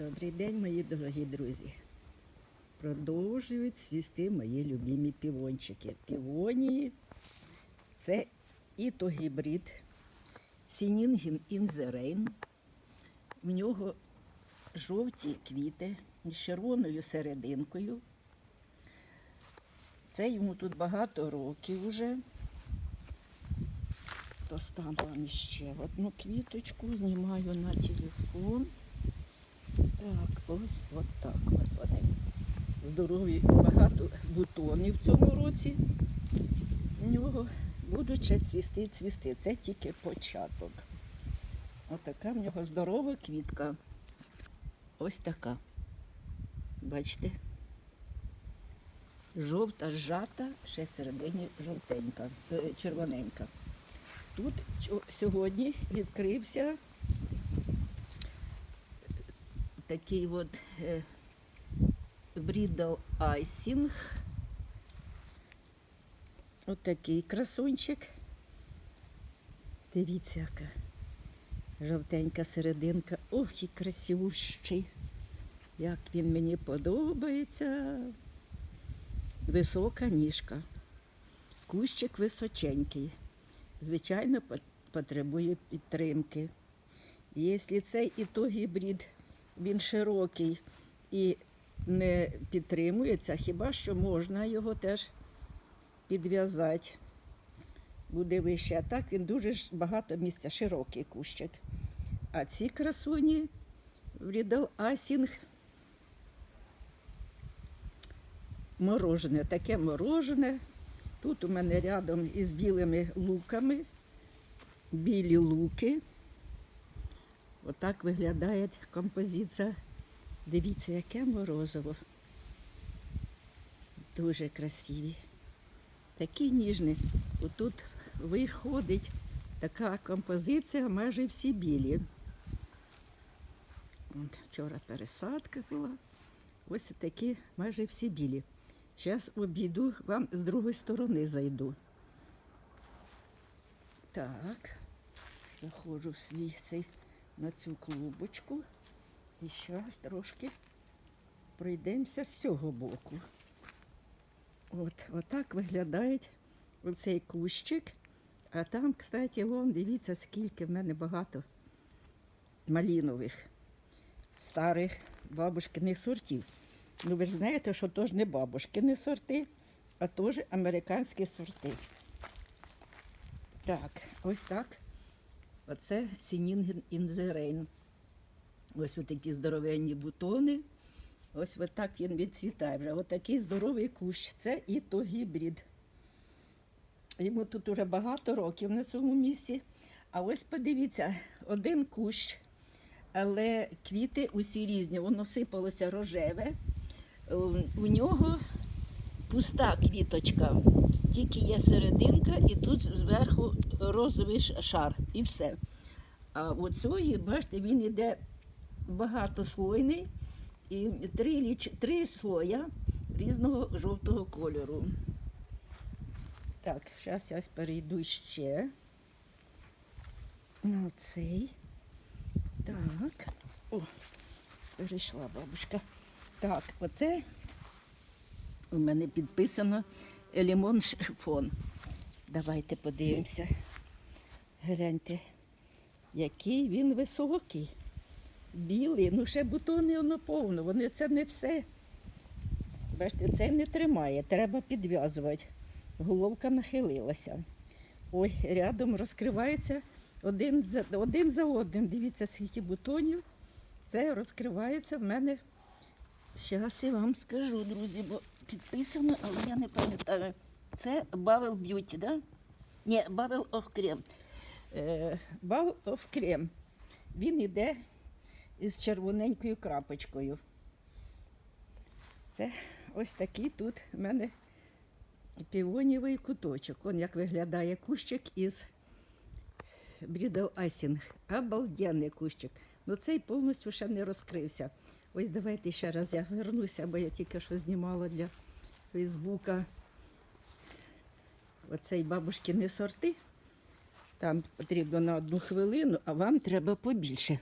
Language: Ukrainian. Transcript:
Добрий день, мої дорогі друзі. Продовжують свісти мої любимі півончики. Півонії це ітогібрид Сінінгін інзерейн. В нього жовті квіти з червоною серединкою. Це йому тут багато років уже. Достану вам ще одну квіточку, знімаю на телефон. Так, ось от так от вони. Здорові, багато бутонів в цьому році. В нього будуть ще цвісти, цвісти. Це тільки початок. Отака в нього здорова квітка. Ось така. Бачите? Жовта зжата, ще всередині жовтенька, е, червоненька. Тут сьогодні відкрився такий от е, брідл айсінг. От такий красунчик. Дивіться, яка жовтенька серединка. Ох, і красивущий. Як він мені подобається. Висока ніжка. Кущик височенький. Звичайно, потребує підтримки. Якщо цей і то гібрид він широкий і не підтримується, хіба що можна його теж підв'язати. Буде вище. А так він дуже багато місця, широкий кущик. А ці красуні в Рідл Асінг морожене, таке морожене. Тут у мене рядом із білими луками, білі луки. Отак виглядає композиція. Дивіться, яке морозиво. Дуже красиві. Такі ніжні. Отут виходить така композиція, майже всі білі. От, вчора пересадка була. Ось такі майже всі білі. Зараз обійду, вам з другої сторони зайду. Так, заходжу в свій цей на цю клубочку. І зараз трошки пройдемося з цього боку. От, отак виглядає оцей кущик. А там, кстати, вон, дивіться, скільки в мене багато малінових, старих бабушкиних сортів. Ну, ви ж знаєте, що то ж не бабушкини сорти, а теж американські сорти. Так, ось так. Оце Сінінген Rain. Ось такі здоровенні бутони. Ось так він відцвітає вже. Отакий здоровий кущ. Це і то гібрид. Йому тут уже багато років на цьому місці. А ось подивіться, один кущ, але квіти усі різні. Воно сипалося рожеве. Е, У нього пуста квіточка, тільки є серединка, і тут зверху розовий шар, і все. А оцої, бачите, він іде багатослойний, і три, три слоя різного жовтого кольору. Так, зараз я перейду ще на цей. Так. О, перейшла бабушка. Так, оце у мене підписано лимон шифон. Давайте подивимося. Гляньте, який він високий. Білий, ну ще бутони воно повно, вони це не все. Бачите, це не тримає, треба підв'язувати. Головка нахилилася. Ой, рядом розкривається один за, один за одним. Дивіться, скільки бутонів. Це розкривається в мене. Зараз я вам скажу, друзі, бо підписано, але я не пам'ятаю. Це Бавел Б'юті, да? Ні, Бавел. Е, Бавел of Він іде із червоненькою крапочкою. Це ось такий тут в мене півонівий куточок. Он як виглядає кущик із Брідл Айсінг. Обалденний кущик. Ну цей повністю ще не розкрився. Ось давайте ще раз я вернуся, бо я тільки що знімала для Фейсбука оцей бабушкіні сорти. Там потрібно на одну хвилину, а вам треба побільше.